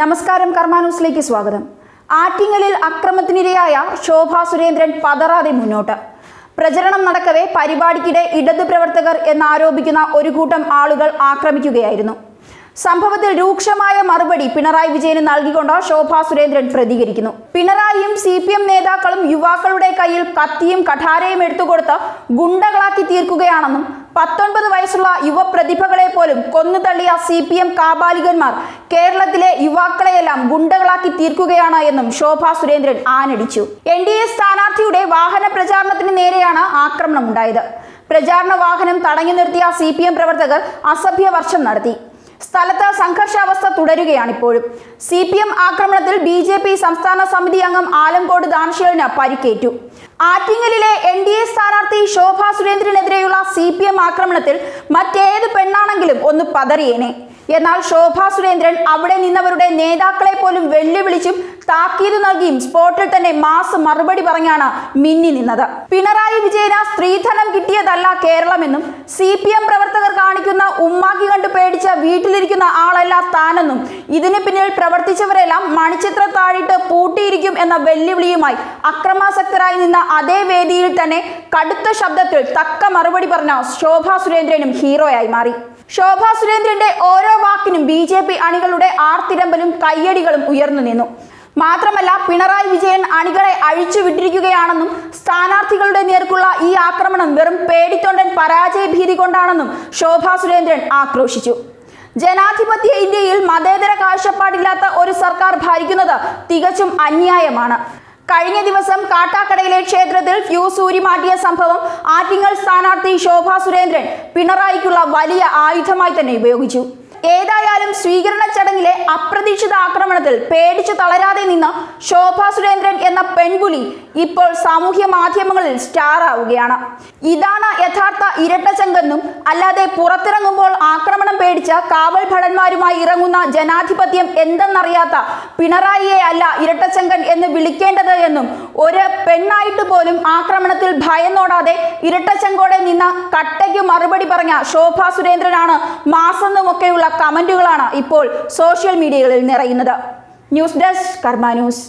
നമസ്കാരം കർമ്മ ന്യൂസിലേക്ക് സ്വാഗതം. ആറ്റിങ്ങലിൽ അക്രമത്തിനിരയായ ശോഭ സുരേന്ദ്രൻ പതറാതെ മുന്നോട്ട്. പ്രചരണം നടക്കവേ പരിപാടിക്കിടെ ഇടത് പ്രവർത്തകർ എന്നാരോപിക്കുന്ന ഒരു കൂട്ടം ആളുകൾ ആക്രമിക്കുകയായിരുന്നു. സംഭവത്തിൽ രൂക്ഷമായ മറുപടി പിണറായി വിജയന് നൽകിക്കൊണ്ട് ശോഭ സുരേന്ദ്രൻ പ്രതികരിക്കുന്നു. പിണറായിയും സി പി എം നേതാക്കളും യുവാക്കളുടെ കയ്യിൽ കത്തിയും കഠാരയും എടുത്തുകൊടുത്ത് ഗുണ്ടകളാക്കി തീർക്കുകയാണെന്നും പത്തൊൻപത് വയസ്സുള്ള യുവപ്രതിഭകളെ പോലും കൊന്നുതള്ളിയ സി പി എം കാബാലികന്മാർ കേരളത്തിലെ യുവാക്കളെയെല്ലാം ഗുണ്ടകളാക്കി തീർക്കുകയാണ് എന്നും ശോഭ സുരേന്ദ്രൻ ആനടിച്ചു എൻ ഡി എ സ്ഥാനാർത്ഥിയുടെ വാഹന പ്രചാരണത്തിന് നേരെയാണ് ആക്രമണം ഉണ്ടായത് പ്രചാരണ വാഹനം തടഞ്ഞു നിർത്തിയ സി പി എം പ്രവർത്തകർ അസഭ്യവർഷം നടത്തി. സ്ഥലത്ത് സംഘർഷാവസ്ഥ തുടരുകയാണ് ഇപ്പോഴും സി പി എം ആക്രമണത്തിൽ ബി ജെ പി സംസ്ഥാന സമിതി അംഗം ആലംകോട് ദാനശീലിന് പരിക്കേറ്റു. ആറ്റിങ്ങലിലെ എൻ ഡി എ സ്ഥാനാർത്ഥി ശോഭ സുരേന്ദ്രനെതിരെയുള്ള സി പി എം ആക്രമണത്തിൽ മറ്റേത് പെണ്ണാണെങ്കിലും ഒന്ന് പതറിയേനെ. എന്നാൽ ശോഭ സുരേന്ദ്രൻ അവിടെ നിന്നവരുടെ നേതാക്കളെ പോലും വെല്ലുവിളിച്ചും താക്കീത് നൽകിയും സ്പോട്ടിൽ തന്നെ മാസ് മറുപടി പറഞ്ഞാണ് മിന്നി നിന്നത്. പിണറായി വിജയന് സ്ത്രീധനം കിട്ടിയതല്ല കേരളമെന്നും സി പി എം പ്രവർത്തകർ കാണിക്കുന്ന ഉമ്മാക്കി കണ്ട് പേടിച്ച വീട്ടിലിരിക്കുന്ന ആളല്ല താനെന്നും ഇതിന് പിന്നിൽ പ്രവർത്തിച്ചവരെല്ലാം മണിച്ചിത്ര താഴിട്ട് പൂട്ടിയിരിക്കും എന്ന വെല്ലുവിളിയുമായി അക്രമാസക്തരായി നിന്ന അതേ വേദിയിൽ തന്നെ കടുത്ത ശബ്ദത്തിൽ തക്ക മറുപടി പറഞ്ഞ ശോഭ സുരേന്ദ്രനും ഹീറോയായി മാറി. ശോഭ സുരേന്ദ്രന്റെ ഓരോ വാക്കിനും ബി ജെ പി അണികളുടെ ആർത്തിരമ്പലും കയ്യടികളും ഉയർന്നു നിന്നു. മാത്രമല്ല പിണറായി വിജയൻ അണികളെ അഴിച്ചു വിട്ടിരിക്കുകയാണെന്നും സ്ഥാനാർത്ഥികളുടെ നേർക്കുള്ള ഈ ആക്രമണം വെറും പേടിത്തൊണ്ടൻ പരാജയ ഭീതി കൊണ്ടാണെന്നും ശോഭാ സുരേന്ദ്രൻ ആക്രോശിച്ചു. ജനാധിപത്യ ഇന്ത്യയിൽ മതേതര കാഴ്ചപ്പാടില്ലാത്ത ഒരു സർക്കാർ ഭരിക്കുന്നത് തികച്ചും അന്യായമാണ്. കഴിഞ്ഞ ദിവസം കാട്ടാക്കടയിലെ ക്ഷേത്രത്തിൽ ഫ്യൂസ് ഊരിമാറ്റിയ സംഭവം ആറ്റിങ്ങൽ സ്ഥാനാർത്ഥി ശോഭാ സുരേന്ദ്രൻ പിണറായിക്കുള്ള വലിയ ആയുധമായി തന്നെ ഉപയോഗിച്ചു. ഏതായാലും സ്വീകരണ ചടങ്ങിലെ അപ്രതീക്ഷിത ആക്രമണത്തിൽ പേടിച്ചു തളരാതെ നിന്ന ശോഭ സുരേന്ദ്രൻ എന്ന പെൺപുലി ഇപ്പോൾ സാമൂഹ്യ മാധ്യമങ്ങളിൽ സ്റ്റാർ ആവുകയാണ്. ഇതാണ് യഥാർത്ഥ ഇരട്ടച്ചങ്കെന്നും അല്ലാതെ പുറത്തിറങ്ങുമ്പോൾ ആക്രമണം പേടിച്ച കാവൽ ഭടന്മാരുമായി ഇറങ്ങുന്ന ജനാധിപത്യം എന്തെന്നറിയാത്ത പിണറായിയെ അല്ല ഇരട്ടച്ചങ്കൻ എന്ന് വിളിക്കേണ്ടത് എന്നും ഒരു പെണ്ണായിട്ട് പോലും ആക്രമണത്തിൽ ഭയന്നോടാതെ ഇരട്ടച്ചങ്കോടെ നിന്ന കട്ടയ്ക്ക് മറുപടി പറഞ്ഞ ശോഭ സുരേന്ദ്രനാണ് മാസെന്നുമൊക്കെയുള്ള കമന്റുകളാണ് ഇപ്പോൾ സോഷ്യൽ മീഡിയകളിൽ നിറയുന്നത്. News desk Karma news.